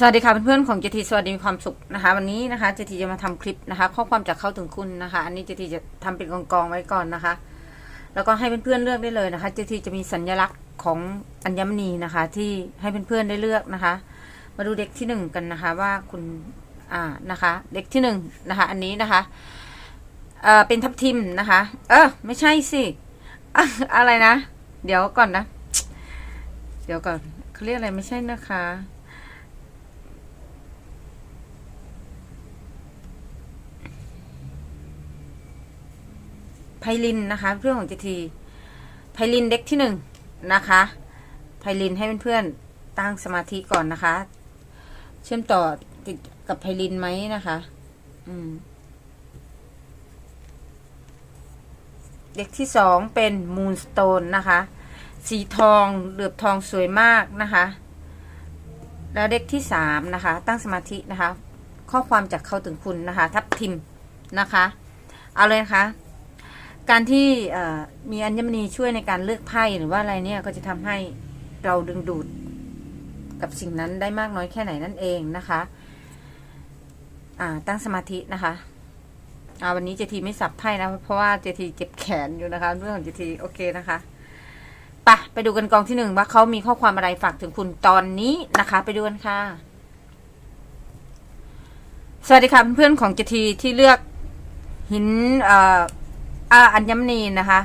สวัสดีค่ะเพื่อนๆของเจทีสวัสดีมีความสุขนะคะ วันนี้นะคะเจทีจะมาทำคลิปนะคะ ข้อความจากเข้าถึงคุณนะคะ อันนี้เจทีจะทำเป็นกองๆไว้ก่อนนะคะ แล้วก็ให้เพื่อนๆเลือกได้เลยนะคะเจทีจะมีสัญลักษณ์ของอัญมณีนะคะ ที่ให้เพื่อนๆได้เลือกนะคะ มาดูเด็กที่หนึ่งกันนะคะว่าคุณอ่านะคะ เด็กที่หนึ่งนะคะ อันนี้นะคะเอ่อเป็นทับทิมนะคะ เออไม่ใช่สิอะไรนะ เดี๋ยวก่อนนะ เดี๋ยวก่อนเขาเรียกอะไรไม่ใช่นะคะ ไพลินนะคะ เพื่อนของเจทีไพลินเด็กที่หนึ่งนะคะไพลินให้เพื่อนๆตั้งสมาธิก่อนนะคะ เชื่อมต่อติดกับไพลินไหมนะคะ อืมเด็กที่สองเป็นมูนสโตนนะคะ สีทองเหลือบทองสวยมากนะคะ แล้วเด็กที่สามนะคะ ตั้งสมาธินะคะ ข้อความจากเข้าถึงคุณนะคะ ทับทิมนะคะ เอาเลยนะคะ การที่มีอัญมณีช่วยในการเลือกไพ่หรือว่าอะไรเนี่ยก็จะทำให้เราดึงดูดกับสิ่งนั้นได้มากน้อยแค่ไหนนั่นเองนะคะอ่าตั้งสมาธินะคะอาวันนี้เจทีไม่สับไพ่นะ เพราะว่าเจทีเจ็บแขนอยู่นะคะ เรื่องของเจทีโอเคนะคะไปไปดูกันกองที่หนึ่งว่าเขามีข้อความอะไรฝากถึงคุณตอนนี้นะคะ ไปดูกันค่ะ สวัสดีค่ะเพื่อนๆของเจทีที่เลือกหินเอ่อ อาอัญมณีนะคะ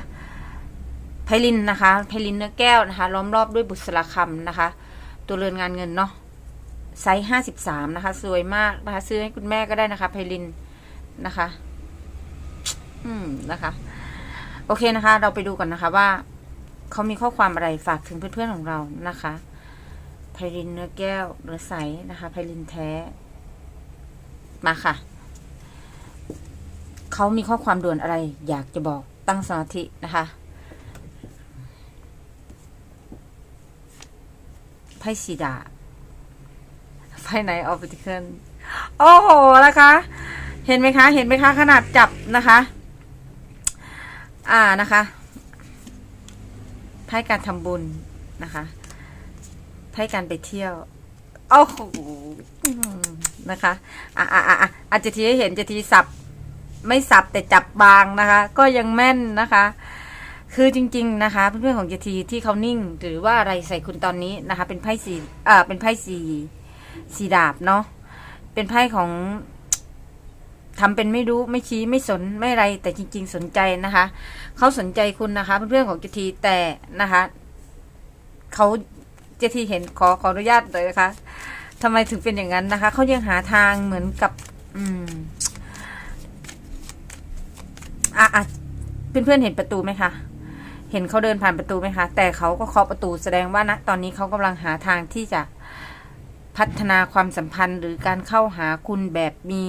ไพลินนะคะไพลินเนื้อแก้วนะคะ ล้อมรอบด้วยบุษราคำนะคะ ตัวเรือนงานเงินเนาะไซส์ห้าสิบสามนะคะ สวยมากนะคะ ซื้อให้คุณแม่ก็ได้นะคะไพลินนะคะ อืมนะคะ โอเคนะคะ เราไปดูก่อนนะคะว่าเขามีข้อความอะไรฝากถึงเพื่อนๆของเรานะคะไพลินเนื้อแก้วเนื้อใสนะคะไพลินแท้ มาค่ะ เขามีข้อความด่วนอะไร อยากจะบอกตั้งสมาธินะคะไพ่สีดาไพ่ไหนออฟติเคิลโอ้โหนะคะ เห็นไหมคะ เห็นไหมคะ ขนาดจับนะคะ อ่านะคะไพ่การทำบุญนะคะไพ่การไปเที่ยวโอ้โหนะคะ อ่าอ่าอ่าอาจจะทีให้เห็นจะทีสับ ไม่สับแต่จับบางนะคะ ก็ยังแม่นนะคะ คือจริง ๆนะคะ เพื่อนๆของเจทีที่เขานิ่ง หรือว่าอะไรใส่คุณตอนนี้นะคะ เป็นไพ่สีเอ่าเป็นไพ่สีสีดาบเนาะเป็นไพ่ของทำเป็นไม่รู้ไม่ชี้ไม่สนไม่อะไร แต่จริง ๆ สนใจนะคะเขาสนใจคุณนะคะเพื่อนๆของเจทีแต่นะคะเขาเจทีเห็นขอขออนุญาตเลยนะคะทำไมถึงเป็นอย่างนั้นนะคะเขายังหาทางเหมือนกับ อืม อะอะเพื่อนๆเห็นประตูไหมคะ เห็นเขาเดินผ่านประตูไหมคะ แต่เขาก็เคาะประตูแสดงว่านะตอนนี้เขากำลังหาทางที่จะพัฒนาความสัมพันธ์หรือการเข้าหาคุณแบบมี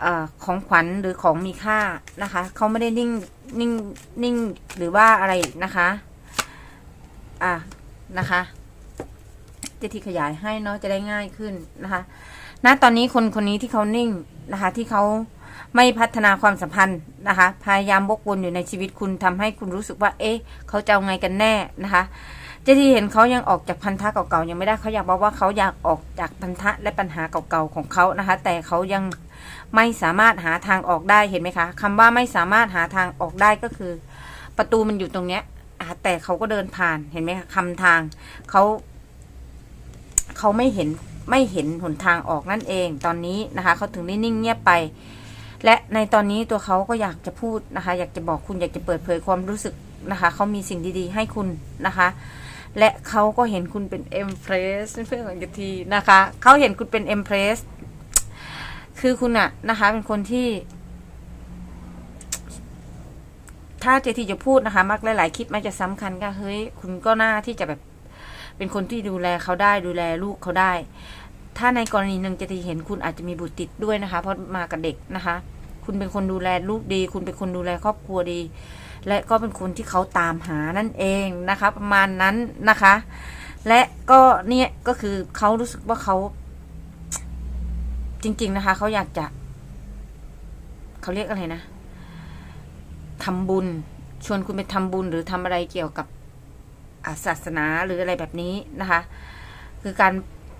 เอ่อของขวัญหรือของมีค่านะคะ เขาไม่ได้นิ่งนิ่งนิ่งหรือว่าอะไรนะคะ อะนะคะจะที่ขยายให้เนาะจะได้ง่ายขึ้นนะคะ ณ ตอนนี้คนคนนี้ที่เขานิ่งนะคะ ที่เขา ไม่พัฒนาความสัมพันธ์นะคะ พยายามบกวนอยู่ในชีวิตคุณทำให้คุณรู้สึกว่า เอ๊ะ เขาจะเอาไงกันแน่นะคะเจที่เห็นเขายังออกจากพันธะเก่าๆยังไม่ได้เขาอยากบอกว่าเขาอยากออกจากพันธะและปัญหาเก่าๆของเขานะคะ แต่เขายังไม่สามารถหาทางออกได้เห็นไหมคะคำว่าไม่สามารถหาทางออกได้ก็คือ ประตูมันอยู่ตรงเนี้ยแต่เขาก็เดินผ่านเห็นไหมคะคำทางเขาเขาไม่เห็นไม่เห็นหนทางออกนั่นเอง ตอนนี้นะคะเขาถึงได้นิ่งเงียบไป และในตอนนี้ตัวเขาก็อยากจะพูดนะคะ อยากจะบอกคุณอยากจะเปิดเผยความรู้สึกนะคะเขามีสิ่งดีๆ ให้คุณนะคะ และเขาก็เห็นคุณเป็นเอ็มเพรสเพื่อนของกทีนะคะเขาเห็นคุณเป็นเอ็มเพรสคือคุณอะนะคะ เป็นคนที่ ถ้าเจทีจะพูดนะคะมักหลาย ๆ คลิปมันจะสำคัญก็เฮ้ย คุณก็น่าที่จะแบบ เป็นคนที่ดูแลเขาได้ดูแลลูกเขาได้ ถ้าในกรณีหนึ่งจะทีเห็นคุณอาจจะมีบุตรติดด้วยนะคะ เพราะมากับเด็กนะคะ คุณเป็นคนดูแลลูกดี คุณเป็นคนดูแลครอบครัวดี และก็เป็นคนที่เขาตามหานั่นเองนะคะ ประมาณนั้นนะคะ และก็เนี่ยก็คือเขารู้สึกว่าเขาจริง ๆ นะคะเขาอยากจะเขาเรียกอะไรนะทำบุญ ชวนคุณไปทำบุญหรือทำอะไรเกี่ยวกับศาสนาหรืออะไรแบบนี้นะคะ คือการ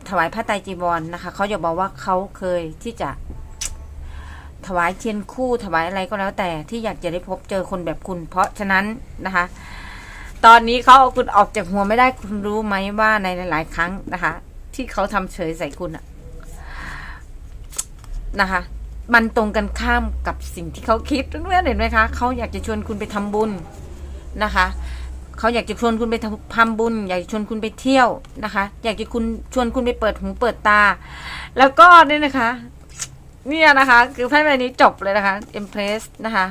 ถวายผ้าไตรจีวรนะคะเขาอยากบอกว่าเขาเคยที่จะ ถวายเทียนคู่ถวายอะไรก็แล้วแต่ที่อยากจะได้พบเจอคนแบบคุณ เพราะฉะนั้นนะคะ ตอนนี้เขาเอาคุณออกจากหัวไม่ได้คุณรู้ไหมว่าในหลาย ๆ ครั้งนะคะ ที่เขาทำเฉยใส่คุณอะนะคะ มันตรงกันข้ามกับสิ่งที่เขาคิดเพื่อนเห็นไหมคะเขาอยากจะชวนคุณไปทำบุญนะคะ เขาอยากจะชวนคุณไปทำบุญ อยากจะชวนคุณไปเที่ยวนะคะ อยากจะคุณชวนคุณไปเปิดหูเปิดตา แล้วก็เนี่ยนะคะ เนี่ยนะคะ คือไพ่ใบนี้จบเลยนะคะ Empress นะคะ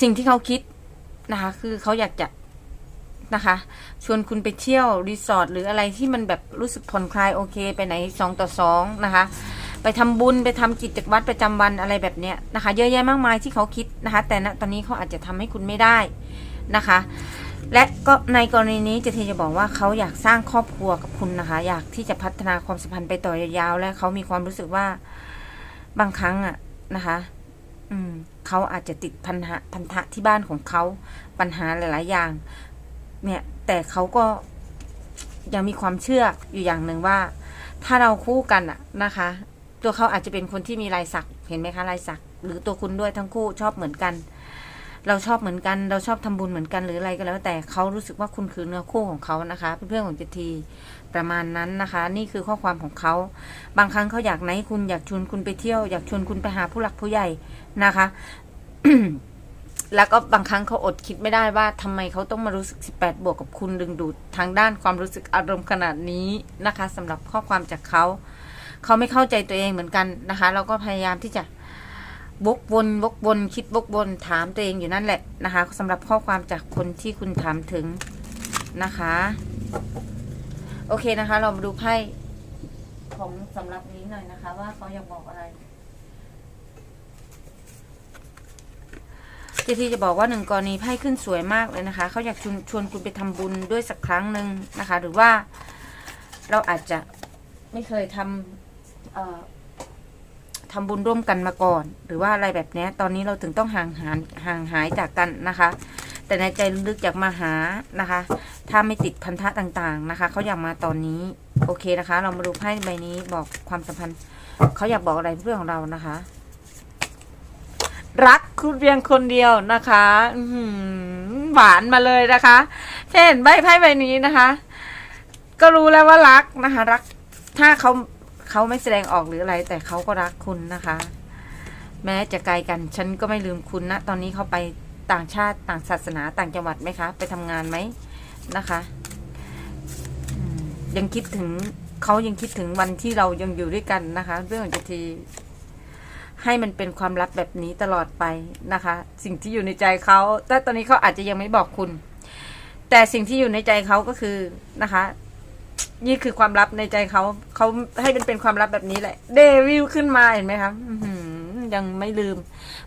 สิ่งที่เขาคิดนะคะ คือเขาอยากจะนะคะ ชวนคุณไปเที่ยวรีสอร์ทหรืออะไรที่มันแบบรู้สึกผ่อนคลายโอเค ไปไหนสองต่อสองนะคะไปทำบุญไปทำกิจวัตรประจำวันอะไรแบบเนี้ยนะคะ เยอะแยะมากมายที่เขาคิดนะคะ แต่ณตอนนี้เขาอาจจะทำให้คุณไม่ได้ นะคะ และก็ในกรณีนี้เจทีจะบอกว่าเขาอยากสร้างครอบครัวกับคุณนะคะ อยากที่จะพัฒนาความสัมพันธ์ไปต่อยาวๆ และเขามีความรู้สึกว่าบางครั้งอะนะคะ อืมเขาอาจจะติดพันธะพันธะที่บ้านของเขาปัญหาหลายๆ อย่าง เนี่ย แต่เขาก็ยังมีความเชื่ออยู่อย่างหนึ่งว่า ถ้าเราคู่กันอะนะคะ ตัวเขาอาจจะเป็นคนที่มีลายสักเห็นไหมคะลายสักหรือตัวคุณด้วยทั้งคู่ชอบเหมือนกัน เราชอบเหมือนกัน เราชอบทำบุญเหมือนกันหรืออะไรก็แล้ว แต่เขารู้สึกว่าคุณคือเนื้อคู่ของเขานะคะ เพื่อนๆของเจทีประมาณนั้นนะคะ นี่คือข้อความของเขา บางครั้งเขาอยากไหนคุณอยากชวนคุณไปเที่ยวอยากชวนคุณไปหาผู้หลักผู้ใหญ่นะคะแล้วก็บางครั้งเขาอดคิดไม่ได้ว่าทำไมเขาต้องมารู้สึก 18 บวกกับคุณดึงดูดทางด้านความรู้สึกอารมณ์ขนาดนี้นะคะสำหรับข้อความจากเขา เขาไม่เข้าใจตัวเองเหมือนกันนะคะ เราก็พยายามที่จะ วกวนวกวนคิดวกวนถามตัวเองอยู่นั่นแหละนะคะสำหรับข้อความจากคนที่คุณถามถึงนะคะ โอเคนะคะ เรามาดูไพ่ของสำหรับนี้หน่อยนะคะ ว่าเขาอยากบอกอะไรเจทีจะบอกว่าหนึ่งกรณีไพ่ขึ้นสวยมากเลยนะคะเขาอยากชวนชวนคุณไปทำบุญด้วยสักครั้งหนึ่งนะคะ หรือว่าเราอาจจะไม่เคยทำเอ่อ ทำบุญร่วมกันมาก่อน หรือว่าอะไรแบบนี้ตอนนี้เราถึงต้องห่างหายห่างหายจากกันนะคะ แต่ในใจลึกอยากมาหานะคะ ถ้าไม่ติดพันธะต่างๆนะคะเขาอยากมาตอนนี้โอเคนะคะ เรามาดูไพ่ใบนี้บอกความสัมพันธ์เขาอยากบอกอะไรเพื่อนของเรานะคะ รักคุณเพียงคนเดียวนะคะอืหวานมาเลยนะคะเช่นใบไพ่ใบนี้นะคะ ก็รู้แล้วว่ารักนะคะ รักถ้าเขา เขาไม่แสดงออกหรืออะไร แต่เขาก็รักคุณนะคะ แม้จะไกลกันฉันก็ไม่ลืมคุณนะ ตอนนี้เขาไปต่างชาติต่างศาสนาต่างจังหวัดไหมคะ ไปทำงานไหมนะคะยังคิดถึงเขายังคิดถึงวันที่เรายังอยู่ด้วยกันนะคะ เรื่องของจะทีให้มันเป็นความลับแบบนี้ตลอดไปนะคะ สิ่งที่อยู่ในใจเขาแต่ตอนนี้เขาอาจจะยังไม่บอกคุณ แต่สิ่งที่อยู่ในใจเขาก็คือนะคะ นี่คือความลับในใจเขา เขาให้มันเป็นความลับแบบนี้แหละ เดวิลขึ้นมาเห็นไหมครับยังไม่ลืม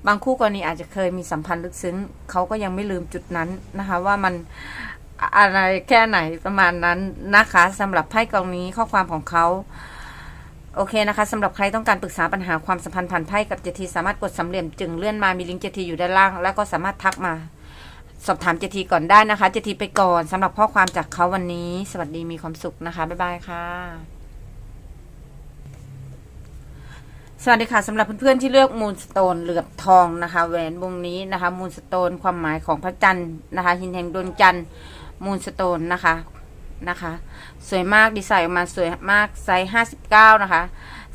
บางคู่กรณีอาจจะเคยมีสัมพันธ์ลึกซึ้ง เขาก็ยังไม่ลืมจุดนั้นนะคะ ว่ามันอะไรแค่ไหนประมาณนั้นนะคะสำหรับไพ่กองนี้ข้อความของเขาโอเคนะคะสำหรับใครต้องการปรึกษาปัญหาความสัมพันธ์ผ่านไพ่กับเจทีสามารถกดสามเหลี่ยมจึงเลื่อนมามีลิงก์เจทีอยู่ด้านล่าง แล้วก็สามารถทักมา สอบถามเจทีก่อนได้นะคะ เจทีไปก่อนสำหรับข้อความจากเขาวันนี้ สวัสดีมีความสุขนะคะ บ๊ายบายค่ะ สวัสดีค่ะสำหรับเพื่อนๆที่เลือกมูลสโตนเหลือบทองนะคะแหวนวงนี้นะคะมูลสโตนความหมายของพระจันทร์นะคะหินแห่งดวงจันทร์มูลสโตนนะคะนะคะ สวยมากดีไซน์ออกมาสวยมากไซส์ห้าสิบเก้านะคะ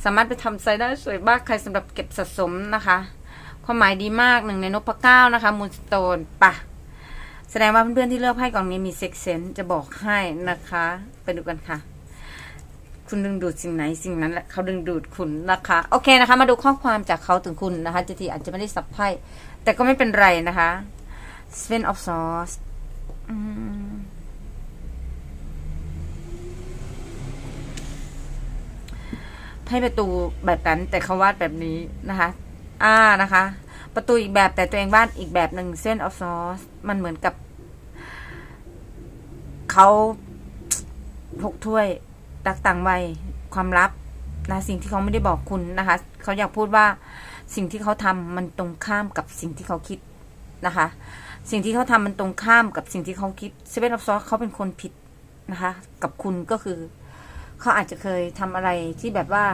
สามารถไปทำไซส์ได้สวยมากใครสำหรับเก็บสะสมนะคะความหมายดีมากหนึ่งในนพเก้านะคะมูลสโตนปะ แสดงว่าเพื่อนๆที่เลือกไพ่กล่องนี้มีเซ็กเซนจะบอกให้นะคะ ไปดูกันค่ะ คุณดึงดูดสิ่งไหนสิ่งนั้นแหละเขาดึงดูดคุณนะคะ โอเคนะคะ มาดูข้อความจากเขาถึงคุณนะคะเจทีอาจจะไม่ได้สับไพ่แต่ก็ไม่เป็นไรนะคะ Seven of Swords ไพ่ประตูแบบนั้นแต่เขาวาดแบบนี้นะคะ อ่านะคะ ประตูอีกแบบแต่ตัวเองวาดอีกแบบหนึ่งเส้นออฟซอสมันเหมือนกับ เขาหกถ้วยรักต่างวัยความลับนะสิ่งที่เขาไม่ได้บอกคุณนะคะ เขาอยากพูดว่าสิ่งที่เขาทำมันตรงข้ามกับสิ่งที่เขาคิดนะคะ สิ่งที่เขาทำมันตรงข้ามกับสิ่งที่เขาคิดเซเว่นออฟซอเขาเป็นคนผิดนะคะ กับคุณก็คือ เขาอาจจะเคยทำอะไรที่แบบว่า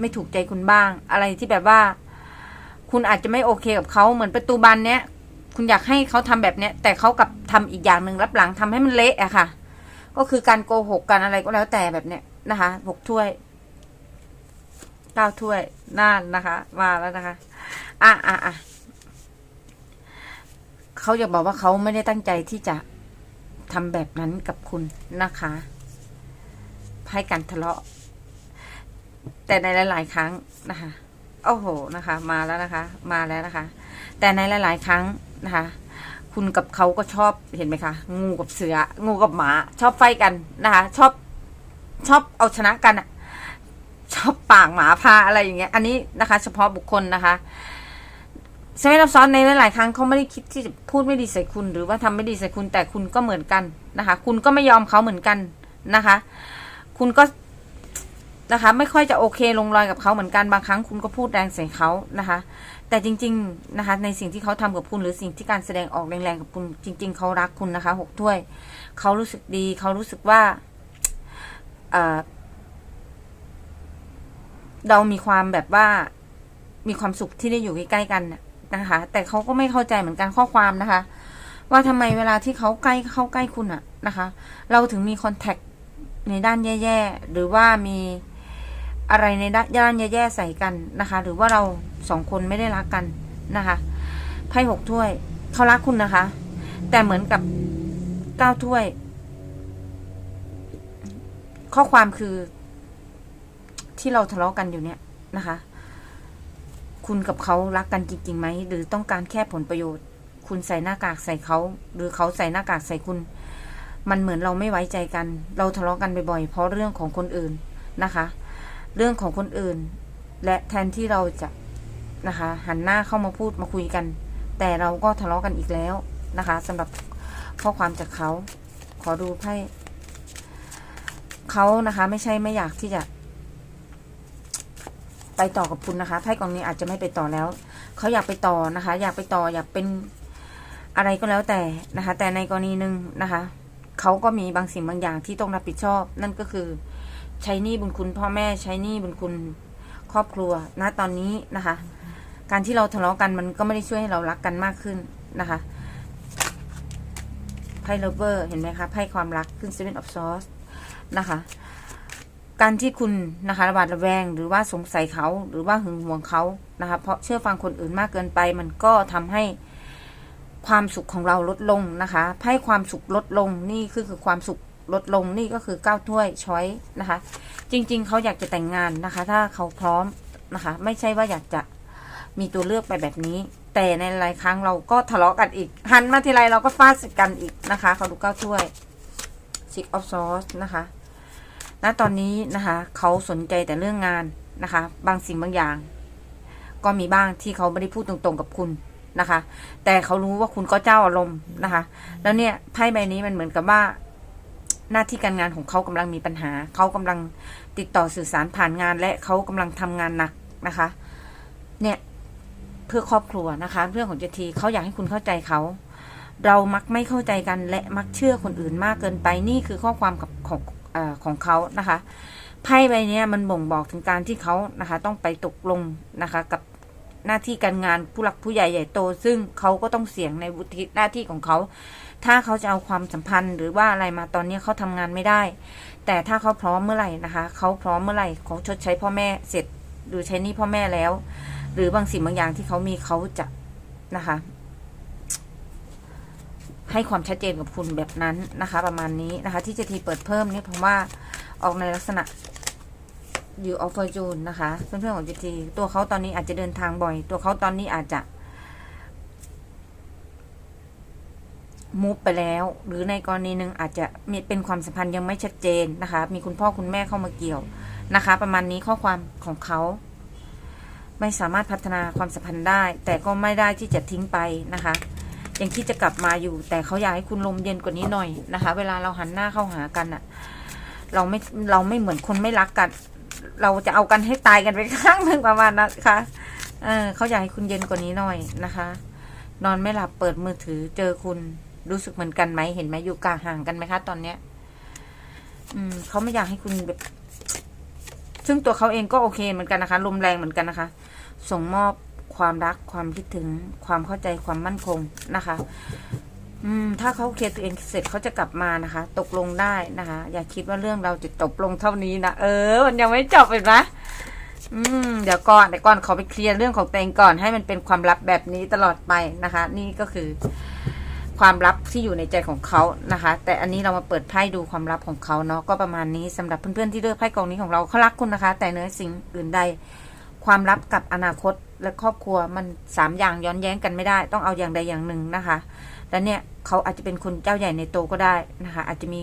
ไม่ถูกใจคุณบ้าง อะไรที่แบบว่า คุณอาจจะไม่โอเคกับเขาเหมือนประตูบานเนี้ย คุณอยากให้เขาทำแบบเนี้ยแต่เขากับทำอีกอย่างหนึ่งรับหลังทำให้มันเละอะค่ะ ก็คือการโกหกกันอะไรก็แล้วแต่แบบเนี้ยนะคะหกถ้วยเก้าถ้วยน่านนะคะ มาแล้วนะคะ อะอะอะเขาอยากบอกว่าเขาไม่ได้ตั้งใจที่จะทำแบบนั้นกับคุณนะคะให้การทะเลาะ แต่ในหลาย ๆ ครั้งนะคะโอ้โหนะคะ มาแล้วนะคะ มาแล้วนะคะ แต่ในหลาย ๆ ครั้งนะคะ คุณกับเขาก็ชอบเห็นไหมคะ งูกับเสือ งูกับหมา ชอบไฟกันนะคะ ชอบชอบเอาชนะกันอะชอบปากหมาพาอะไรอย่างเงี้ย อันนี้นะคะ เฉพาะบุคคลนะคะใช่ไหมรับซ้อนในหลาย ๆ ครั้งเขาไม่ได้คิดที่จะพูดไม่ดีใส่คุณ หรือว่าทำไม่ดีใส่คุณแต่คุณก็เหมือนกันนะคะ คุณก็ไม่ยอมเขาเหมือนกันนะคะ คุณก็นะคะ ไม่ค่อยจะโอเคลงรอยกับเขาเหมือนกันบางครั้งคุณก็พูดแรงใส่เขานะคะ แต่จริง ๆ นะคะ ในสิ่งที่เขาทำกับคุณหรือสิ่งที่การแสดงออกแรงๆกับคุณจริง ๆ เขารักคุณนะคะหกถ้วย เขารู้สึกดี เขารู้สึกว่าเอ่อเรามีความแบบว่ามีความสุขที่ได้อยู่ใกล้ๆกันนะคะ แต่เขาก็ไม่เข้าใจเหมือนกันข้อความนะคะ ว่าทำไมเวลาที่เขาใกล้เข้าใกล้คุณอะนะคะ เราถึงมีคอนแทคในด้านแย่ ๆ หรือว่ามี อะไรในด้านแย่ๆใส่กันนะคะ หรือว่าเราสองคนไม่ได้รักกันนะคะไพ่หกถ้วยเขารักคุณนะคะ แต่เหมือนกับเก้าถ้วย ข้อความคือ ที่เราทะเลาะกันอยู่เนี่ยนะคะ คุณกับเขารักกันจริงๆไหมหรือต้องการแค่ผลประโยชน์ คุณใส่หน้ากากใส่เขาหรือเขาใส่หน้ากากใส่คุณ มันเหมือนเราไม่ไว้ใจกัน เราทะเลาะกันบ่อยๆเพราะเรื่องของคนอื่นนะคะ เรื่องของคนอื่น และแทนที่เราจะนะคะหันหน้าเข้ามาพูดมาคุยกัน แต่เราก็ทะเลาะกันอีกแล้วนะคะสำหรับข้อความจากเขา ขอดูไพ่เขานะคะไม่ใช่ไม่อยากที่จะ ไปต่อกับคุณนะคะไพ่กองนี้อาจจะไม่ไปต่อแล้วเขาอยากไปต่อนะคะ อยากไปต่ออยากเป็นอะไรก็แล้วแต่นะคะ แต่ในกรณีหนึ่งนะคะเขาก็มีบางสิ่งบางอย่างที่ต้องรับผิดชอบ นั่นก็คือ ใช้หนี้บุญคุณพ่อแม่ใช้หนี้บุญคุณครอบครัวณตอนนี้นะคะ การที่เราทะเลาะกันมันก็ไม่ได้ช่วยให้เรารักกันมากขึ้นนะคะไพ่เลเวอร์เห็นไหมคะไพ่ความรักขึ้น Seven of Swords นะคะ การที่คุณนะคะระบาดระแวงหรือว่าสงสัยเขาหรือว่าหึงหวงเขานะคะ เพราะเชื่อฟังคนอื่นมากเกินไป มันก็ทำให้ความสุขของเราลดลงนะคะไพ่ความสุขลดลงนี่คือคือความสุข ลดลงนี่ก็คือเก้าถ้วยช้อยนะคะ จริง ๆเขาอยากจะแต่งงานนะคะ ถ้าเขาพร้อมนะคะ ไม่ใช่ว่าอยากจะมีตัวเลือกไปแบบนี้ แต่ในหลายครั้งเราก็ทะเลาะกันอีก หันมาทีไรเราก็ฟาดกันอีกนะคะเขาดูเก้าถ้วย six of swords นะคะณตอนนี้นะคะเขาสนใจแต่เรื่องงานนะคะ บางสิ่งบางอย่าง ก็มีบ้างที่เขาไม่ได้พูดตรงๆกับคุณนะคะ แต่เขารู้ว่าคุณก็เจ้าอารมณ์นะคะ แล้วเนี่ยไพ่ใบนี้มันเหมือนกับว่า หน้าที่การงานของเขากำลังมีปัญหา เขากำลังติดต่อสื่อสารผ่านงาน และเขากำลังทำงานหนักนะคะ เนี่ยเพื่อครอบครัวนะคะ เรื่องของเจทีเขาอยากให้คุณเข้าใจเขา เรามักไม่เข้าใจกันและมักเชื่อคนอื่นมากเกินไปนี่คือข้อความกับของอของเขานะคะไพ่ใบนี้มันบ่งบอกถึงการที่เขานะคะ ต้องไปตกลงนะคะ กับหน้าที่การงานผู้หลักผู้ใหญ่ใหญ่โต ซึ่งเขาก็ต้องเสี่ยงในวุฒิหน้าที่ของเขา ถ้าเขาจะเอาความสัมพันธ์หรือว่าอะไรมาตอนนี้เขาทำงานไม่ได้ แต่ถ้าเขาพร้อมเมื่อไหร่นะคะเขาพร้อมเมื่อไหร่เขาชดใช้พ่อแม่เสร็จหรือใช้นี้พ่อแม่แล้ว หรือบางสิ่งบางอย่างที่เขามีเขาจะนะคะ ให้ความชัดเจนกับคุณแบบนั้นนะคะ ประมาณนี้นะคะ ที่จะทีเปิดเพิ่มนี่ยผมว่าออกในลักษณะอยู่ออฟเฟอร์จูนนะคะเพื่อนๆของจีทีตัวเขาตอนนี้อาจจะเดินทางบ่อย ตัวเขาตอนนี้อาจจะ มูฟไปแล้ว หรือในกรณีหนึ่งอาจจะมีเป็นความสัมพันธ์ยังไม่ชัดเจนนะคะ มีคุณพ่อคุณแม่เข้ามาเกี่ยวนะคะ ประมาณนี้ข้อความของเขา ไม่สามารถพัฒนาความสัมพันธ์ได้ แต่ก็ไม่ได้ที่จะทิ้งไปนะคะยังคิดจะกลับมาอยู่ แต่เขาอยากให้คุณลมเย็นกว่านี้หน่อยนะคะ เวลาเราหันหน้าเข้าหากันอะเราไม่เราไม่เหมือนคนไม่รักกัน เราจะเอากันให้ตายกันไปข้างหนึ่งประมาณนะคะเออเขาอยากให้คุณเย็นกว่านี้หน่อยนะคะ นอนไม่หลับเปิดมือถือเจอคุณ รู้สึกเหมือนกันไหมเห็นไหมอยู่กลางห่างกันไหมคะ ตอนเนี้ย อืมเขาไม่อยากให้คุณแบบ ซึ่งตัวเขาเองก็โอเคเหมือนกันนะคะลมแรงเหมือนกันนะคะ ส่งมอบความรักความคิดถึง ความเข้าใจความมั่นคงนะคะ อืม ถ้าเขาเคลียร์ตัวเองเสร็จเขาจะกลับมานะคะ ตกลงได้นะคะ อย่าคิดว่าเรื่องเราจะจบลงเท่านี้นะเออ มันยังไม่จบเลยนะอืมเดี๋ยวก่อนเดี๋ยวก่อนขอไปเคลียร์เรื่องของตัวเองก่อนให้มันเป็นความลับแบบนี้ตลอดไปนะคะ นี่ก็คือ ความลับที่อยู่ในใจของเขานะคะ แต่อันนี้เรามาเปิดไพ่ดูความลับของเขาเนาะก็ประมาณนี้สำหรับเพื่อนๆที่เลือกไพ่กองนี้ของเราเขารักคุณนะคะ แต่เนื้อสิ่งอื่นใด ความลับกับอนาคตและครอบครัวมันสามอย่างย้อนแย้งกันไม่ได้ ต้องเอาอย่างใดอย่างหนึ่งนะคะและเนี่ยเขาอาจจะเป็นคนเจ้าใหญ่ในโตก็ได้นะคะ อาจจะมี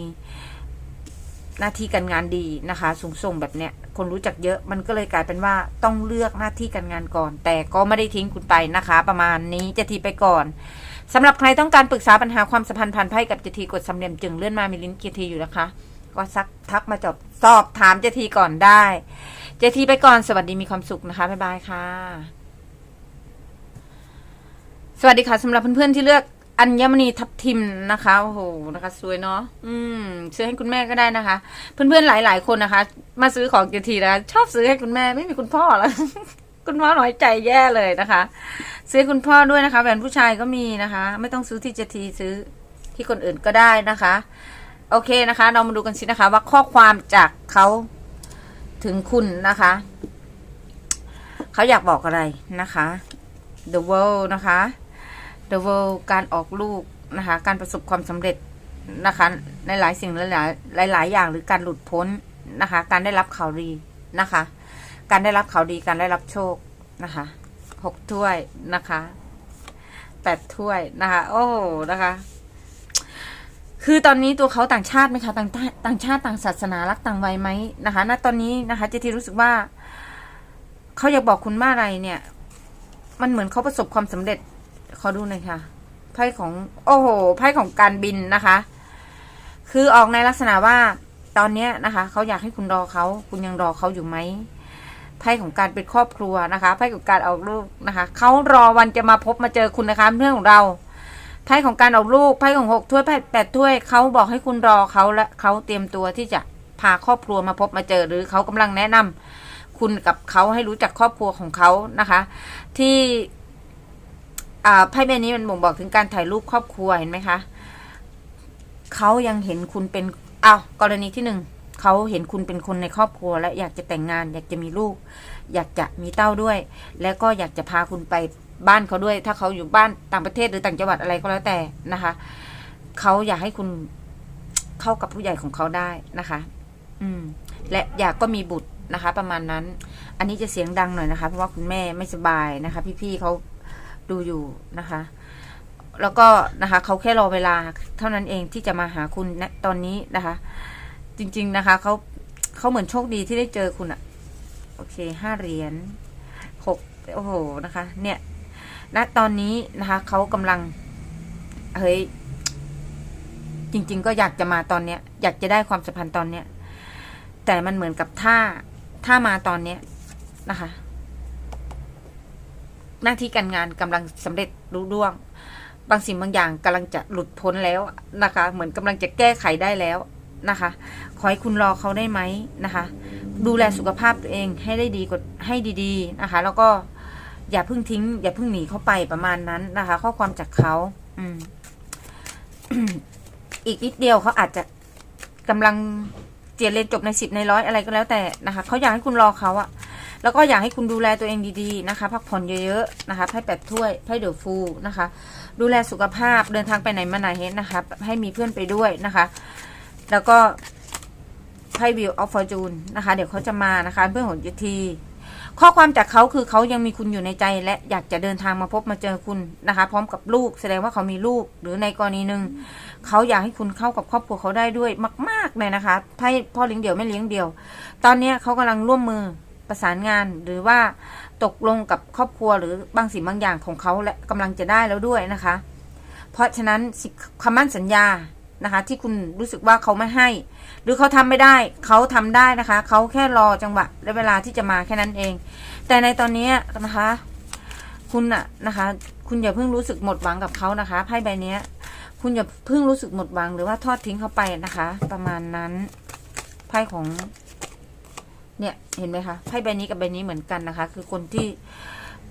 หน้าที่การงานดีนะคะ สูงส่งแบบเนี้ยคนรู้จักเยอะมันก็เลยกลายเป็นว่าต้องเลือกหน้าที่การงานก่อน แต่ก็ไม่ได้ทิ้งคุณไปนะคะ ประมาณนี้จะทีไปก่อน สำหรับใครต้องการปรึกษาปัญหาความสัมพันธ์ผ่านไพ่กับเจทีกดสำเนียมจึงเลื่อนมามีลินก์เจทีอยู่นะคะ ก็ซักทักมาจบสอบถามเจทีก่อนได้ เจทีไปก่อนสวัสดีมีความสุขนะคะ บ๊ายบายค่ะ สวัสดีค่ะสำหรับเพื่อนๆที่เลือกอัญมณีทับทิมนะคะโอ้โหนะคะ สวยเนาะอืมซื้อให้คุณแม่ก็ได้นะคะ เพื่อนๆหลาย ๆ คนนะคะ มาซื้อของเจทีนะชอบซื้อให้คุณแม่ไม่มีคุณพ่อแล้ว คุณพ่อน้อยใจแย่เลยนะคะ ซื้อคุณพ่อด้วยนะคะแหวนผู้ชายก็มีนะคะ ไม่ต้องซื้อที่เจทีซื้อที่คนอื่นก็ได้นะคะ โอเคนะคะ เรามาดูกันสินะคะ ว่าข้อความจากเขาถึงคุณนะคะเขาอยากบอกอะไรนะคะ The world นะคะ The world การออกลูกนะคะ การประสบความสำเร็จนะคะในหลายสิ่งหลายๆหลายอย่างหรือการหลุดพ้นนะคะ การได้รับข่าวดีนะคะ การได้รับข่าวดีการได้รับโชคนะคะหกถ้วยนะคะแปดถ้วยนะคะ โอ้นะคะ คือตอนนี้ตัวเขาต่างชาติไหมคะต่างต่างชาติต่างศาสนารักต่างวัยไหมนะคะณตอนนี้นะคะเจทีรู้สึกว่าเขาอยากบอกคุณว่าอะไรเนี่ย มันเหมือนเขาประสบความสำเร็จขอดูหน่อยค่ะไพ่ของ โอ้โหไพ่ของการบินนะคะ คือออกในลักษณะว่า ตอนเนี้ยนะคะเขาอยากให้คุณรอเขาคุณยังรอเขาอยู่ไหม ไพ่ของการเป็นครอบครัวนะคะไพ่ของการออกลูกนะคะเขารอวันจะมาพบมาเจอคุณนะคะเพื่อนของเราไพ่ของการออกลูกไพ่ของหกถ้วยไพ่แปดถ้วยเขาบอกให้คุณรอเขาและเขาเตรียมตัวที่จะพาครอบครัวมาพบมาเจอ หรือเขากำลังแนะนำคุณกับเขาให้รู้จักครอบครัวของเขานะคะ ที่อ่าไพ่ใบนี้มันบ่งบอกถึงการถ่ายรูปครอบครัวเห็นไหมคะเขายังเห็นคุณเป็นอ้าวกรณีที่หนึ่ง เขาเห็นคุณเป็นคนในครอบครัว และอยากจะแต่งงาน อยากจะมีลูก อยากจะมีเต้าด้วย แล้วก็อยากจะพาคุณไปบ้านเขาด้วย ถ้าเขาอยู่บ้านต่างประเทศหรือต่างจังหวัดอะไรก็แล้วแต่นะคะเขาอยากให้คุณเข้ากับผู้ใหญ่ของเขาได้นะคะ อืม และอยากก็มีบุตรนะคะ ประมาณนั้น อันนี้จะเสียงดังหน่อยนะคะ เพราะว่าคุณแม่ไม่สบายนะคะ พี่ๆเขาดูอยู่นะคะ แล้วก็นะคะเขาแค่รอเวลาเท่านั้นเองที่จะมาหาคุณณตอนนี้นะคะ จริง ๆนะคะเขาเขาเหมือนโชคดีที่ได้เจอคุณอะโอเคห้าเหรียญหกโอ้โหนะคะ เนี่ยณตอนนี้นะคะเขากำลังเฮ้ยจริง ๆ ก็อยากจะมาตอนเนี้ย อยากจะได้ความสัมพันธ์ตอนเนี้ย แต่มันเหมือนกับถ้าถ้ามาตอนเนี้ยนะคะ หน้าที่การงานกำลังสำเร็จรุ่ร่วง บางสิ่งบางอย่างกำลังจะหลุดพ้นแล้วนะคะ เหมือนกำลังจะแก้ไขได้แล้วนะคะ ขอให้คุณรอเขาได้ไหมนะคะ ดูแลสุขภาพตัวเองให้ได้ดีกว่าให้ดีๆนะคะ แล้วก็อย่าเพิ่งทิ้ง อย่าเพิ่งหนีเข้าไปประมาณนั้นนะคะ ข้อความจากเขาอืมอีกนิดเดียวเขาอาจจะกำลังเจียนเรียนจบในสิบในร้อยอะไรก็แล้วแต่นะคะเขาอยากให้คุณรอเขาอะแล้วก็อยากให้คุณดูแลตัวเองดีๆนะคะ พักผ่อนเยอะๆนะคะไพ่แปดถ้วยไพ่เดือฟูนะคะ ดูแลสุขภาพเดินทางไปไหนมาไหนนะคะ ให้มีเพื่อนไปด้วยนะคะ แล้วก็ ไพ่วิวออฟฟอร์จูนนะคะ เดี๋ยวเขาจะมานะคะ เพื่อนของยูทีข้อความจากเขาคือเขายังมีคุณอยู่ในใจและอยากจะเดินทางมาพบมาเจอคุณนะคะ พร้อมกับลูกแสดงว่าเขามีลูก หรือในกรณีหนึ่งเขาอยากให้คุณเข้ากับครอบครัวเขาได้ด้วยมาก ๆเลยนะคะไพ่พ่อเลี้ยงเดี่ยวไม่เลี้ยงเดี่ยว ตอนนี้เขากำลังร่วมมือประสานงานหรือว่าตกลงกับครอบครัวหรือบางสิ่งบางอย่างของเขาและกำลังจะได้แล้วด้วยนะคะ เพราะฉะนั้นคำมั่นสัญญานะคะ ที่คุณรู้สึกว่าเขาไม่ให้ หรือเขาทำไม่ได้เขาทำได้นะคะ เขาแค่รอจังหวะและเวลาที่จะมาแค่นั้นเอง แต่ในตอนนี้นะคะ คุณอะนะคะ คุณอย่าเพิ่งรู้สึกหมดหวังกับเขานะคะไพ่ใบนี้คุณอย่าเพิ่งรู้สึกหมดหวัง หรือว่าทอดทิ้งเขาไปนะคะ ประมาณนั้นไพ่ของ เนี่ยเห็นไหมคะไพ่ใบนี้กับใบนี้เหมือนกันนะคะ คือคนที่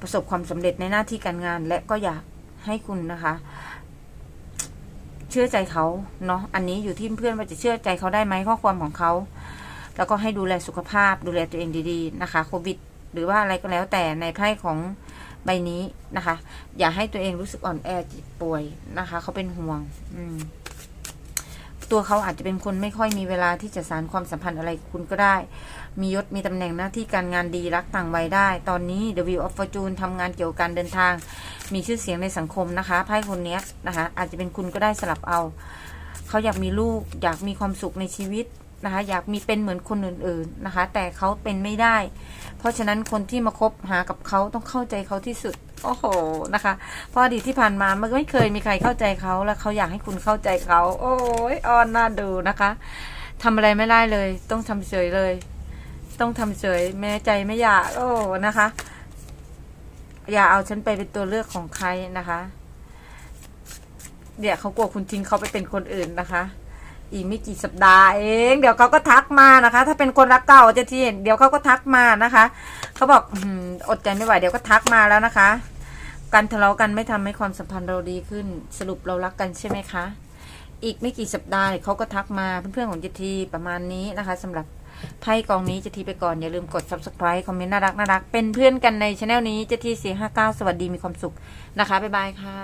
ประสบความสำเร็จในหน้าที่การงาน และก็อยากให้คุณนะคะ เชื่อใจเขาเนาะอันนี้อยู่ที่เพื่อนว่าจะเชื่อใจเขาได้ไหมข้อความของเขา แล้วก็ให้ดูแลสุขภาพดูแลตัวเองดีๆนะคะโควิด หรือว่าอะไรก็แล้วแต่ในไพ่ของใบนี้นะคะ อย่าให้ตัวเองรู้สึกอ่อนแอเจิตป่วยนะคะ เขาเป็นห่วง อืมตัวเขาอาจจะเป็นคนไม่ค่อยมีเวลาที่จะสารความสัมพันธ์อะไรคุณก็ได้ มียศมีตำแหน่งหน้าที่การงานดีรักต่างวัยได้ ตอนนี้ The Wheel of Fortune ทำงานเกี่ยวกับการเดินทาง มีชื่อเสียงในสังคมนะคะไพ่คนนี้นะคะ อาจจะเป็นคุณก็ได้สลับเอา เขาอยากมีลูกอยากมีความสุขในชีวิตนะคะ อยากมีเป็นเหมือนคนอื่นๆนะคะ แต่เขาเป็นไม่ได้ เพราะฉะนั้นคนที่มาคบหากับเขาต้องเข้าใจเขาที่สุดโอ้โห นะคะ เพราะอดีตที่ผ่านมามันไม่เคยมีใครเข้าใจเขา แล้วเขาอยากให้คุณเข้าใจเขา โอ้ยอ่อนน่าดูนะคะทำอะไรไม่ได้เลย ต้องทำเฉยเลย ต้องทำเฉยแม้ใจไม่อยาก โอ้นะคะ อย่าเอาฉันไปเป็นตัวเลือกของใครนะคะเดี๋ยวเขากลัวคุณทิ้งเขาไปเป็นคนอื่นนะคะ อีกไม่กี่สัปดาห์เอง เดี๋ยวเขาก็ทักมานะคะ ถ้าเป็นคนรักเก่าจะที่เห็นเดี๋ยวเขาก็ทักมานะคะเขาบอกอดใจไม่ไหวเดี๋ยวก็ทักมาแล้วนะคะ การทะเลาะกันไม่ทำให้ความสัมพันธ์เราดีขึ้น สรุปเรารักกันใช่ไหมคะ อีกไม่กี่สัปดาห์เขาก็ทักมาเพื่อนๆของเจทีประมาณนี้นะคะสำหรับ ไพ่กองนี้จะทีไปก่อน อย่าลืมกด subscribe คอมเมนต์น่ารักน่ารักเป็นเพื่อนกันในช anel นี้จะทีสี่ห้าเก้าสวัสดีมีความสุขนะคะ บ๊ายบายค่ะ